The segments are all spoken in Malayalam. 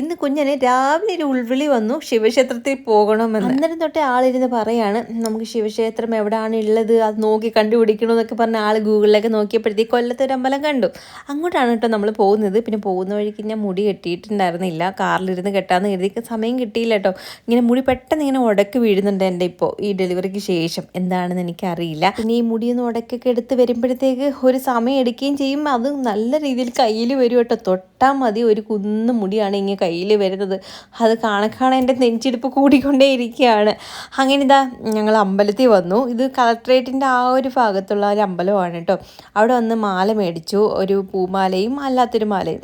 ഇന്ന് കുഞ്ഞനെ രാവിലെ ഒരു ഉൾവിളി വന്നു ശിവക്ഷേത്രത്തിൽ പോകണമെന്ന്. അന്നേരം തൊട്ടേ ആളിരുന്ന് പറയാണ് നമുക്ക് ശിവക്ഷേത്രം എവിടെയാണ് ഉള്ളത്? അത് നോക്കി കണ്ടുപിടിക്കണം? എന്നൊക്കെ പറഞ്ഞ ആൾ ഗൂഗിളിലൊക്കെ നോക്കിയപ്പോഴത്തേക്ക് കൊല്ലത്തെ ഒരു അമ്പലം കണ്ടു. അങ്ങോട്ടാണ് കേട്ടോ നമ്മൾ പോകുന്നത്. പിന്നെ പോകുന്ന വഴിക്ക് ഞാൻ മുടി കെട്ടിയിട്ടുണ്ടായിരുന്നില്ല. കാറിലിരുന്ന് കെട്ടാന്ന് കരുതി സമയം കിട്ടിയില്ല കേട്ടോ. ഇങ്ങനെ മുടി പെട്ടെന്ന് ഇങ്ങനെ ഉടക്ക് വീഴുന്നുണ്ട് എന്റെ ഇപ്പോൾ ഈ ഡെലിവറിക്ക് ശേഷം. എന്താണെന്ന് എനിക്കറിയില്ല. പിന്നെ ഈ മുടിയൊന്ന് ഉടക്കൊക്കെ എടുത്ത് വരുമ്പോഴത്തേക്ക് ഒരു സമയം എടുക്കുകയും ചെയ്യും. അത് നല്ല രീതിയിൽ കയ്യിൽ വരും കേട്ടോ. തൊട്ടാൽ മതി. ഒരു കുന്ന് മുടിയാണ് ഇങ്ങനെ കയ്യിൽ വരുന്നത്. അത് കാണക്കാണെ എന്റെ നെഞ്ചിടിപ്പ് കൂടിക്കൊണ്ടേ ഇരിക്കുകയാണ് അങ്ങനെ ഇതാ ഞങ്ങൾ അമ്പലത്തിൽ വന്നു. ഇത് കളക്ട്രേറ്റിന്റെ ആ ഒരു ഭാഗത്തുള്ള ഒരു അമ്പലമാണ് കേട്ടോ. അവിടെ വന്ന് മാല മേടിച്ചു. ഒരു പൂമാലയും അല്ലാത്തൊരു മാലയും.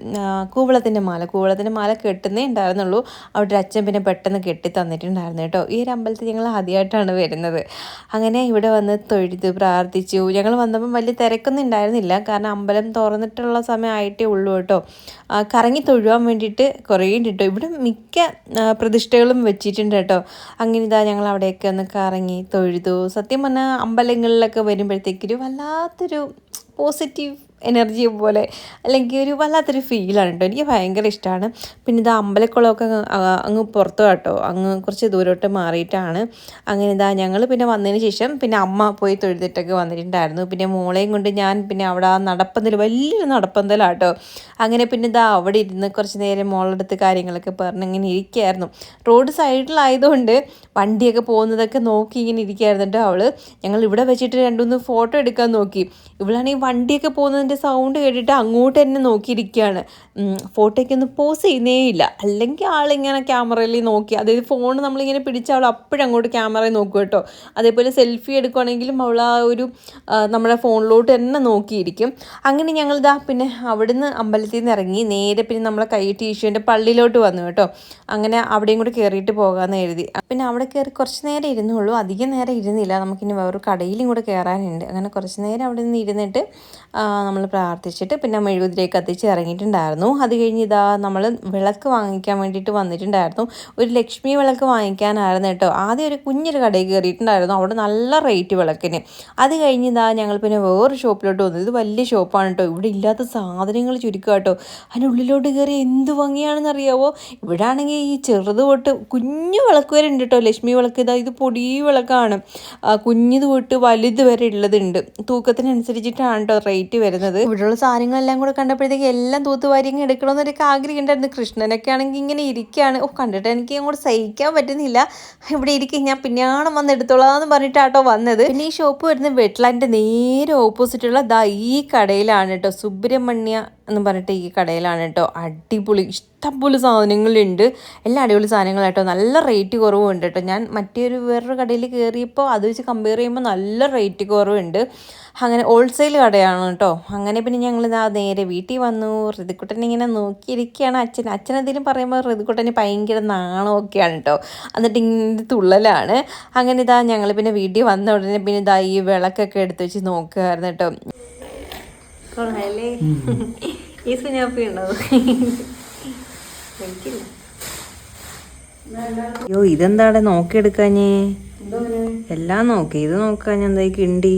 കൂവളത്തിന്റെ മാല. കൂവളത്തിന്റെ മാല കെട്ടുന്നേ ഉണ്ടായിരുന്നുള്ളൂ. അവിടെ ഒരു അച്ഛൻ പിന്നെ പെട്ടെന്ന് കെട്ടി തന്നിട്ടുണ്ടായിരുന്നു കേട്ടോ. ഈ ഒരു അമ്പലത്തിൽ ഞങ്ങൾ ആദ്യമായിട്ടാണ് വരുന്നത്. അങ്ങനെ ഇവിടെ വന്ന് തൊഴുത് പ്രാർത്ഥിച്ചു. ഞങ്ങൾ വന്നപ്പം വലിയ തിരക്കൊന്നും ഉണ്ടായിരുന്നില്ല. കാരണം അമ്പലം തുറന്നിട്ടുള്ള സമയമായിട്ടേ ഉള്ളൂ കേട്ടോ. കറങ്ങി തൊഴുവാൻ വേണ്ടിയിട്ട് കുറേ ഉണ്ട് കേട്ടോ ഇവിടെ മിക്ക പ്രതിഷ്ഠകളും വെച്ചിട്ടുണ്ട് കേട്ടോ. അങ്ങനെ ഇതാ ഞങ്ങൾ അവിടെയൊക്കെ ഒന്ന് കറങ്ങി തൊഴുതു. സത്യം പറഞ്ഞാൽ അമ്പലങ്ങളിലൊക്കെ വരുമ്പോഴത്തേക്കൊരു വല്ലാത്തൊരു പോസിറ്റീവ് എനർജി പോലെ അല്ലെങ്കിൽ ഒരു വല്ലാത്തൊരു ഫീലാണ് കേട്ടോ എനിക്ക് ഭയങ്കര ഇഷ്ടമാണ് പിന്നെ ഇത് അമ്പലക്കുളമൊക്കെ അങ്ങ് പുറത്ത് കേട്ടോ അങ്ങ് കുറച്ച് ദൂരോട്ട് മാറിയിട്ടാണ്. അങ്ങനെ ഇതാ ഞങ്ങൾ പിന്നെ വന്നതിന് ശേഷം പിന്നെ അമ്മ പോയി തൊഴുതിട്ടൊക്കെ വന്നിട്ടുണ്ടായിരുന്നു. പിന്നെ മോളെയും കൊണ്ട് ഞാൻ പിന്നെ അവിടെ ആ നടപ്പന്തൽ വലിയൊരു നടപ്പന്തലാട്ടോ. അങ്ങനെ പിന്നെ ഇതാ അവിടെ ഇരുന്ന് കുറച്ച് നേരം മോളെടുത്ത് കാര്യങ്ങളൊക്കെ പറഞ്ഞ് ഇങ്ങനെ ഇരിക്കുകയായിരുന്നു റോഡ് സൈഡിലായതുകൊണ്ട് വണ്ടിയൊക്കെ പോകുന്നതൊക്കെ നോക്കി ഇങ്ങനെ ഇരിക്കുകയായിരുന്നു കേട്ടോ അവൾ ഞങ്ങൾ ഇവിടെ വെച്ചിട്ട് രണ്ടുമൂന്ന് ഫോട്ടോ എടുക്കാൻ നോക്കി. ഇവളാണെങ്കിൽ വണ്ടിയൊക്കെ പോകുന്നതിന്റെ സൗണ്ട് കേട്ടിട്ട് അങ്ങോട്ട് തന്നെ നോക്കിയിരിക്കുകയാണ്. ഫോട്ടോയ്ക്ക് ഒന്നും പോസ് ചെയ്യുന്നേ ഇല്ല. അല്ലെങ്കിൽ ആളിങ്ങനെ ക്യാമറയിൽ നോക്കി അതായത് ഫോൺ നമ്മളിങ്ങനെ പിടിച്ച അവൾ അപ്പോഴും അങ്ങോട്ട് ക്യാമറയിൽ നോക്കും കേട്ടോ. അതേപോലെ സെൽഫി എടുക്കുകയാണെങ്കിലും അവൾ ആ ഒരു നമ്മുടെ ഫോണിലോട്ട് തന്നെ നോക്കിയിരിക്കും. അങ്ങനെ ഞങ്ങളിതാ പിന്നെ അവിടുന്ന് അമ്പലത്തിൽ നിന്ന് ഇറങ്ങി നേരെ പിന്നെ നമ്മളെ കൈ ടീഷുവിന്റെ പള്ളിയിലോട്ട് വന്നു കേട്ടോ. അങ്ങനെ അവിടെയും കൂടെ കയറിയിട്ട് പോകാമെന്ന് എഴുതി പിന്നെ അവിടെ കയറി കുറച്ച് നേരം ഇരുന്നുള്ളൂ. അധികം നേരം ഇരുന്നില്ല. നമുക്കിനി വേറൊരു കടയിലും കൂടെ കയറാനുണ്ട് അങ്ങനെ കുറച്ച് നേരം അവിടെ നിന്ന് ഇരുന്നിട്ട് നമ്മൾ പ്രാർത്ഥിച്ചിട്ട് പിന്നെ മെഴുകുതിരിയെ കത്തിച്ച് ഇറങ്ങിയിട്ടുണ്ടായിരുന്നു. അത് കഴിഞ്ഞ് ഇതാ നമ്മൾ വിളക്ക് വാങ്ങിക്കാൻ വേണ്ടിയിട്ട് വന്നിട്ടുണ്ടായിരുന്നു. ഒരു ലക്ഷ്മി വിളക്ക് വാങ്ങിക്കാനായിരുന്നു കേട്ടോ. ആദ്യം ഒരു കുഞ്ഞൊരു കടയിൽ കയറിയിട്ടുണ്ടായിരുന്നു. അവിടെ നല്ല റേറ്റ് വിളക്കിന്. അത് കഴിഞ്ഞ് ഇതാ ഞങ്ങൾ പിന്നെ വേറൊരു ഷോപ്പിലോട്ട് വന്നു. ഇത് വലിയ ഷോപ്പാണ് കേട്ടോ. ഇവിടെ ഇല്ലാത്ത സാധനങ്ങൾ ചുരുക്കുക കേട്ടോ. അതിന്റെ ഉള്ളിലോട്ട് കയറി എന്ത് ഭംഗിയാണെന്ന് അറിയാവോ ഇവിടെ ആണെങ്കിൽ ഈ ചെറുത് തൊട്ട് കുഞ്ഞു വിളക്ക് വരെ ഉണ്ട് കേട്ടോ. ലക്ഷ്മി വിളക്ക് ഇതാ ഇത് പൊടി വിളക്കാണ്. കുഞ്ഞു തൊട്ട് വലുത് വരെ ഉള്ളതുണ്ട്. തൂക്കത്തിനനുസരിച്ചിട്ടാണ് കേട്ടോ റേറ്റ് വരുന്നത്. ഇവിടെയുള്ള സാധനങ്ങളെല്ലാം കൂടെ കണ്ടപ്പോഴത്തേക്ക് എല്ലാം തൂത്തുവാരി ഇങ്ങനെ എടുക്കണമെന്നൊക്കെ ആഗ്രഹം ഉണ്ടായിരുന്നു കൃഷ്ണനൊക്കെ ആണെങ്കിൽ ഇങ്ങനെ ഇരിക്കുകയാണ്. ഓ കണ്ടിട്ട് എനിക്ക് അങ്ങോട്ട് സഹിക്കാൻ പറ്റുന്നില്ല. ഇവിടെ ഇരിക്കും ഞാൻ പിന്നെയാണ് വന്ന് എടുത്തോളാം എന്ന് പറഞ്ഞിട്ടാട്ടോ വന്നത്. പിന്നെ ഈ ഷോപ്പ് വരുന്നത് വെട്ട്ലാൻഡിന്റെ നേരെ ഓപ്പോസിറ്റുള്ള ദാ ഈ കടയിലാണ് കേട്ടോ. സുബ്രഹ്മണ്യ എന്ന് പറഞ്ഞിട്ട് ഈ കടയിലാണ് കേട്ടോ. അടിപൊളി. ഇഷ്ടംപോലെ സാധനങ്ങളുണ്ട്. എല്ലാ അടിപൊളി സാധനങ്ങളായിട്ടോ നല്ല റേറ്റ് കുറവുണ്ട് കേട്ടോ. ഞാൻ മറ്റൊരു വേറൊരു കടയിൽ കയറിയപ്പോൾ അത് വെച്ച് കമ്പയർ ചെയ്യുമ്പോൾ നല്ല റേറ്റ് കുറവുണ്ട്. അങ്ങനെ ഹോൾസെയിൽ കടയാണ് കേട്ടോ. അങ്ങനെ പിന്നെ ഞങ്ങൾ ഇതാ നേരെ വീട്ടിൽ വന്നു. ഋതുക്കുട്ടൻ ഇങ്ങനെ നോക്കിയിരിക്കുകയാണ്. അച്ഛൻ അച്ഛൻ എന്തെങ്കിലും പറയുമ്പോൾ ഋതുക്കുട്ടന് ഭയങ്കര നാണമൊക്കെയാണ് കേട്ടോ. എന്നിട്ട് ഇങ്ങനെ തുള്ളലാണ്. അങ്ങനെ ഇതാ ഞങ്ങൾ പിന്നെ വീട്ടിൽ വന്ന ഉടനെ പിന്നെ ഇതാ ഈ വിളക്കൊക്കെ എടുത്ത് വെച്ച് നോക്കുകയായിരുന്നു കേട്ടോ. ഈ സുനാപ്പി ഉണ്ടോ എനിക്കില്ല. അയ്യോ ഇതെന്താടെ നോക്കിയെടുക്കാഞ്ഞേ. എല്ലാം നോക്കി. ഇത് നോക്കാഞ്ഞെന്തായി കിണ്ടി.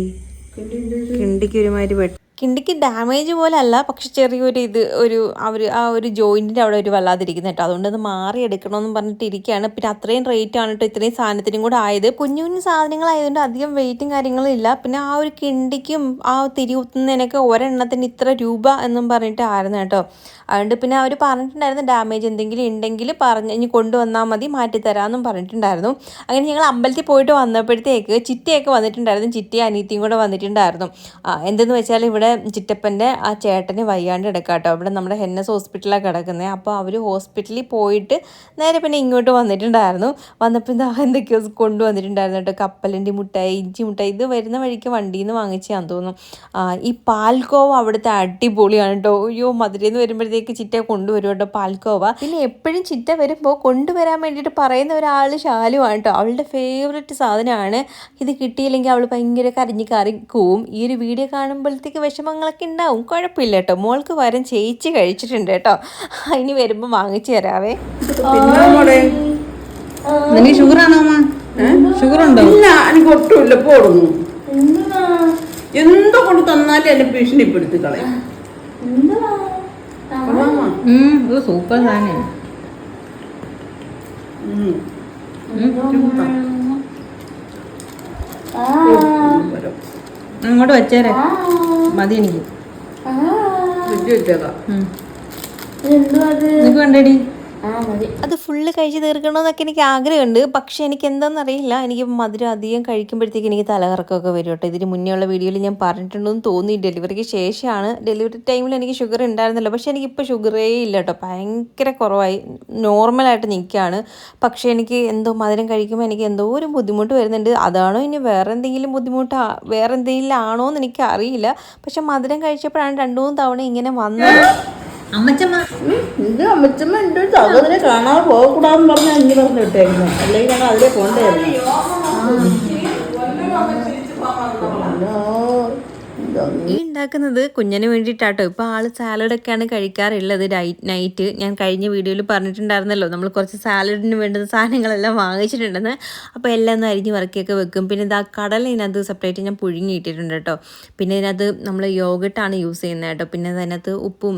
കിണ്ടിക്ക് ഒരുമാതിരി പെട്ട കിണ്ടിക്ക് ഡാമേജ് പോലെ അല്ല പക്ഷെ ചെറിയൊരു ഇത് ഒരു അവർ ആ ഒരു ജോയിന്റിന്റെ അവിടെ ഒരു വല്ലാതിരിക്കുന്നത് കേട്ടോ. അതുകൊണ്ട് അത് മാറി എടുക്കണമെന്ന് പറഞ്ഞിട്ട് ഇരിക്കുകയാണ്. പിന്നെ അത്രയും റേറ്റ് ആണ് കേട്ടോ ഇത്രയും സാധനത്തിനും കൂടെ ആയത്. കുഞ്ഞു കുഞ്ഞു സാധനങ്ങളായതുകൊണ്ട് അധികം വെയിറ്റും കാര്യങ്ങളും ഇല്ല. പിന്നെ ആ ഒരു കിണ്ടിക്കും ആ തിരികുത്തുന്നതിനൊക്കെ ഒരെണ്ണത്തിന് ഇത്ര രൂപ എന്നും പറഞ്ഞിട്ട് ആയിരുന്നു കേട്ടോ. അതുകൊണ്ട് പിന്നെ അവർ പറഞ്ഞിട്ടുണ്ടായിരുന്നു ഡാമേജ് എന്തെങ്കിലും ഉണ്ടെങ്കിൽ പറഞ്ഞ് ഇനി കൊണ്ടുവന്നാൽ മതി മാറ്റിത്തരാമെന്നും പറഞ്ഞിട്ടുണ്ടായിരുന്നു. അങ്ങനെ ഞങ്ങൾ അമ്പലത്തിൽ പോയിട്ട് വന്നപ്പോഴത്തേക്ക് ചിറ്റയൊക്കെ വന്നിട്ടുണ്ടായിരുന്നു. ചിറ്റയും അനീത്തിയും കൂടെ വന്നിട്ടുണ്ടായിരുന്നു. എന്തെന്ന് വെച്ചാൽ ഇവിടെ ചിറ്റപ്പന്റെ ആ ചേട്ടന് വയ്യാണ്ട് കിടക്കുക കേട്ടോ ഇവിടെ നമ്മുടെ ഹെന്നസ് ഹോസ്പിറ്റലിലാണ് കിടക്കുന്നത് അപ്പോൾ അവർ ഹോസ്പിറ്റലിൽ പോയിട്ട് നേരെ പിന്നെ ഇങ്ങോട്ട് വന്നിട്ടുണ്ടായിരുന്നു. വന്നപ്പോൾ ഇതാ എന്തൊക്കെയോ കൊണ്ടുവന്നിട്ടുണ്ടായിരുന്നു കേട്ടോ. കപ്പലിന്റെ മുട്ടായി ഇഞ്ചി മുട്ടായി ഇത് വരുന്ന വഴിക്ക് വണ്ടിയിൽ നിന്ന് വാങ്ങിച്ചാന്ന് തോന്നുന്നു ഈ പാൽക്കോവ അവിടുത്തെ അടിപൊളിയാണ് കേട്ടോ. അയ്യോ മധുരയിൽ നിന്ന് വരുമ്പോഴത്തേക്ക് ചിറ്റ കൊണ്ടുവരും കേട്ടോ പാൽക്കോവ. പിന്നെ എപ്പോഴും ചിറ്റ വരുമ്പോൾ കൊണ്ടുവരാൻ വേണ്ടിയിട്ട് പറയുന്ന ഒരാൾ ശാലുവാണ് കേട്ടോ. അവളുടെ ഫേവററ്റ് സാധനമാണ്. ഇത് കിട്ടിയില്ലെങ്കിൽ അവൾ ഭയങ്കര കരഞ്ഞ് കറിക്കും ഈ ഒരു വീഡിയോ കാണുമ്പോഴത്തേക്ക് വിഷമങ്ങളൊക്കെ ഉണ്ടാവും. കുഴപ്പമില്ല കേട്ടോ മോൾക്ക് വരം ചേച്ചി കഴിച്ചിട്ടുണ്ട് കേട്ടോ. ഇനി വരുമ്പോൾ വാങ്ങിച്ചു തരാവേ. നിനക്ക് ഷുഗർ ആണോ അമ്മ? ഷുഗർ ഉണ്ടോ ഇല്ല എനിക്ക് ഒട്ടുമില്ല. പോടുന്നു എന്തോ കൊണ്ട് തന്നാലും എന്നെ ഭീഷണിപ്പെടുത്തി കളയും. സൂപ്പർ ഉം. അങ്ങോട്ട് വെച്ചേരെ. മതി എനിക്ക്. നിനക്ക് വേണ്ടേടി? അത് ഫുള്ള് കഴിച്ച് തീർക്കണമെന്നൊക്കെ എനിക്ക് ആഗ്രഹമുണ്ട്. പക്ഷെ എനിക്ക് എന്താണെന്ന് അറിയില്ല എനിക്ക് മധുരം അധികം കഴിക്കുമ്പോഴത്തേക്ക് എനിക്ക് തലകറക്കമൊക്കെ വരും കേട്ടോ. ഇതിന് മുന്നേ ഉള്ള വീഡിയോയിൽ ഞാൻ പറഞ്ഞിട്ടുണ്ടെന്ന് തോന്നി. ഡെലിവറിക്ക് ശേഷമാണ്. ഡെലിവറി ടൈമിൽ എനിക്ക് ഷുഗർ ഉണ്ടായിരുന്നല്ലോ. പക്ഷേ എനിക്കിപ്പോൾ ഷുഗറേ ഇല്ല കേട്ടോ. ഭയങ്കര കുറവായി. നോർമലായിട്ട് നിൽക്കുകയാണ്. പക്ഷേ എനിക്ക് എന്തോ മധുരം കഴിക്കുമ്പോൾ എനിക്ക് എന്തോ ഒരു ബുദ്ധിമുട്ട് വരുന്നുണ്ട്. അതാണോ ഇനി വേറെ എന്തെങ്കിലും ബുദ്ധിമുട്ട് വേറെ എന്തെങ്കിലും ആണോ എന്ന് എനിക്ക് അറിയില്ല പക്ഷെ മധുരം കഴിച്ചപ്പോഴാണ് രണ്ടു മൂന്ന് തവണ ഇങ്ങനെ വന്നത്. അമ്മച്ചമ്മ. ഇത് അമ്മച്ചമ്മ എന്റെ ഒരു സഹോദരനെ കാണാതെ പോകക്കൂടാന്ന് പറഞ്ഞാൽ ഇനി പറഞ്ഞു വിട്ടേക്കുന്നു. അല്ലെങ്കിൽ ഞങ്ങൾ അതിലെ കൊണ്ടുവരുന്നു. ഈ ഉണ്ടാക്കുന്നത് കുഞ്ഞിന് വേണ്ടിയിട്ടാട്ടോ. ഇപ്പോൾ ആൾ സാലഡൊക്കെയാണ് കഴിക്കാറുള്ളത്. നൈറ്റ് ഞാൻ കഴിഞ്ഞ വീഡിയോയിൽ പറഞ്ഞിട്ടുണ്ടായിരുന്നല്ലോ. നമ്മൾ കുറച്ച് സാലഡിന് വേണ്ടുന്ന സാധനങ്ങളെല്ലാം വാങ്ങിച്ചിട്ടുണ്ടെന്ന്. അപ്പോൾ എല്ലാം ഒന്ന് അരിഞ്ഞ് വറക്കിയൊക്കെ വെക്കും. പിന്നെ ഇതാ കടല ഇതിനകത്ത് സെപ്പറേറ്റ് ഞാൻ പുഴുങ്ങിയിട്ടിട്ടുണ്ട് കേട്ടോ. പിന്നെ ഇതിനകത്ത് നമ്മൾ യോഗട്ടാണ് യൂസ് ചെയ്യുന്നത് കേട്ടോ. പിന്നെ അതിനകത്ത് ഉപ്പും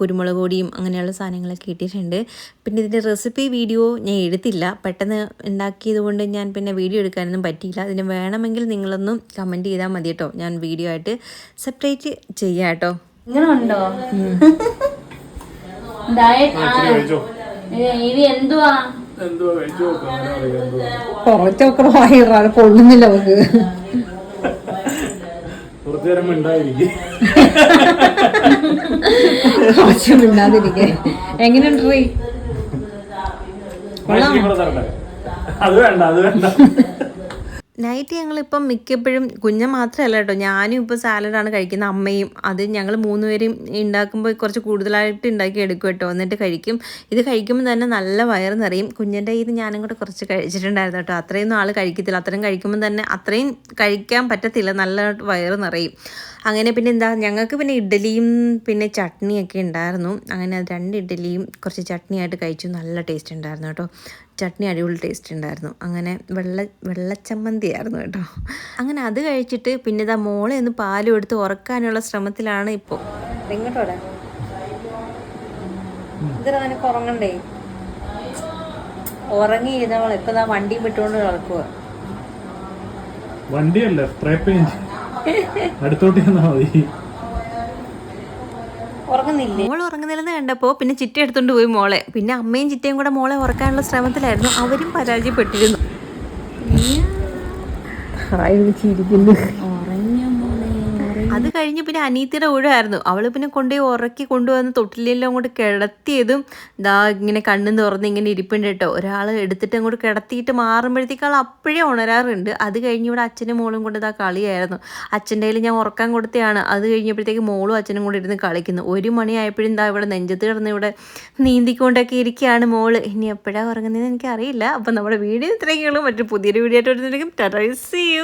കുരുമുളക് പൊടിയും അങ്ങനെയുള്ള സാധനങ്ങളൊക്കെ ഇട്ടിട്ടുണ്ട്. പിന്നെ ഇതിന്റെ റെസിപ്പി വീഡിയോ ഞാൻ എടുത്തില്ല. പെട്ടെന്ന് ഉണ്ടാക്കിയത് കൊണ്ട് ഞാൻ പിന്നെ വീഡിയോ എടുക്കാനൊന്നും പറ്റിയില്ല. അതിന് വേണമെങ്കിൽ നിങ്ങളൊന്നും കമന്റ് ചെയ്താൽ മതി കേട്ടോ. ഞാൻ വീഡിയോ ആയിട്ട് സെപ്പറേറ്റ് ചെയ്യാം കേട്ടോ. ഇങ്ങനെ ഉണ്ടോ ഡയറ്റ് ഇത് എന്തുവാ? കുറച്ചൊക്കെ കൊള്ളുന്നില്ല അവക്ക് കുറച്ച് മിണ്ടാതിരിക്കെ. എങ്ങനെയുണ്ട് റീ? അത് വേണ്ട അത് വേണ്ട. നൈറ്റ് ഞങ്ങളിപ്പം മിക്കപ്പോഴും കുഞ്ഞ മാത്രമല്ല കേട്ടോ. ഞാനും ഇപ്പോൾ സാലഡാണ് കഴിക്കുന്നത്. അമ്മയും അത് ഞങ്ങൾ മൂന്നുപേരും ഉണ്ടാക്കുമ്പോൾ കുറച്ച് കൂടുതലായിട്ട് ഉണ്ടാക്കി എടുക്കും കേട്ടോ. എന്നിട്ട് കഴിക്കും. ഇത് കഴിക്കുമ്പോൾ തന്നെ നല്ല വയറ് നിറയും. കുഞ്ഞിന്റെ ഇത് ഞാനും കൂടെ കുറച്ച് കഴിച്ചിട്ടുണ്ടായിരുന്നു കേട്ടോ. അത്രയൊന്നും ആൾ കഴിക്കത്തില്ല. അത്രയും കഴിക്കുമ്പോൾ തന്നെ അത്രയും കഴിക്കാൻ പറ്റത്തില്ല. നല്ല വയറ് നിറയും. അങ്ങനെ പിന്നെ എന്താ ഞങ്ങൾക്ക് പിന്നെ ഇഡ്ഡലിയും പിന്നെ ചട്നിയൊക്കെ ഉണ്ടായിരുന്നു അങ്ങനെ രണ്ട് ഇഡ്ഡലിയും കുറച്ച് ചട്നിയായിട്ട് കഴിച്ചു. നല്ല ടേസ്റ്റ് ഉണ്ടായിരുന്നു കേട്ടോ. ചട്നി അടിപൊളി ടേസ്റ്റ് ഉണ്ടായിരുന്നു അങ്ങനെ വെള്ള വെള്ളച്ചമ്മന്തി ആയിരുന്നു കേട്ടോ. അങ്ങനെ അത് കഴിച്ചിട്ട് പിന്നെ ഇതാ മോളെ ഒന്ന് പാലും എടുത്ത് ഉറക്കാനുള്ള ശ്രമത്തിലാണ് ഇപ്പോൾ ഇങ്ങോട്ടോടെ ഇതിന് നിനക്ക് ഉറങ്ങണ്ടേ? ഇപ്പം ദാ വണ്ടി വിട്ടുകൊണ്ട് കിടക്കുക വണ്ടിയല്ല സ്പ്രേ പെയിന്റ് അടുത്തോട്ട് മതി. ഉറങ്ങുന്നില്ലേ? മോൾ ഉറങ്ങുന്നില്ലെന്ന് കണ്ടപ്പോ പിന്നെ ചിറ്റ എടുത്തോണ്ട് പോയി മോളെ. പിന്നെ അമ്മയും ചിറ്റയും കൂടെ മോളെ ഉറക്കാനുള്ള ശ്രമത്തിലായിരുന്നു. അവരും പരാജയപ്പെട്ടിരുന്നു. അത് കഴിഞ്ഞ് പിന്നെ അനീത്തിയുടെ ഊഴമായിരുന്നു അവൾ പിന്നെ കൊണ്ടുപോയി ഉറക്കി കൊണ്ടുവന്ന് തൊട്ടിലെല്ലാം അങ്ങോട്ട് കിടത്തിയതും ദാ ഇങ്ങനെ കണ്ണും തുറന്ന് ഇങ്ങനെ ഇരിപ്പുണ്ട് കേട്ടോ. ഒരാൾ എടുത്തിട്ട് അങ്ങോട്ട് കിടത്തിയിട്ട് മാറുമ്പോഴത്തേക്ക് ആൾ അപ്പോഴേ ഉണരാറുണ്ട്. അത് കഴിഞ്ഞ് ഇവിടെ അച്ഛനും മോളും കൊണ്ട് ഇതാ കളിയായിരുന്നു. അച്ഛന്റെ കയ്യിൽ ഞാൻ ഉറക്കാൻ കൊടുത്തതാണ് അത് കഴിഞ്ഞപ്പോഴത്തേക്ക് മോളും അച്ഛനും കൂടെ ഇരുന്ന് കളിക്കുന്നു. ഒരു മണിയായപ്പോഴും ദാ ഇവിടെ നെഞ്ചത്ത് കിടന്ന് ഇവിടെ നീന്തിക്കൊണ്ടൊക്കെ ഇരിക്കുകയാണ് മോൾ. ഇനി എപ്പോഴാണ് ഉറങ്ങുന്നതെന്ന് എനിക്കറിയില്ല. അപ്പം നമ്മുടെ വീഡിയോ ഇത്രയൊക്കെയുള്ളൂ മറ്റൊരു പുതിയൊരു വീഡിയോ ആയിട്ട് വരുന്നുണ്ടെങ്കിൽ ടെറൈസ് ചെയ്യൂ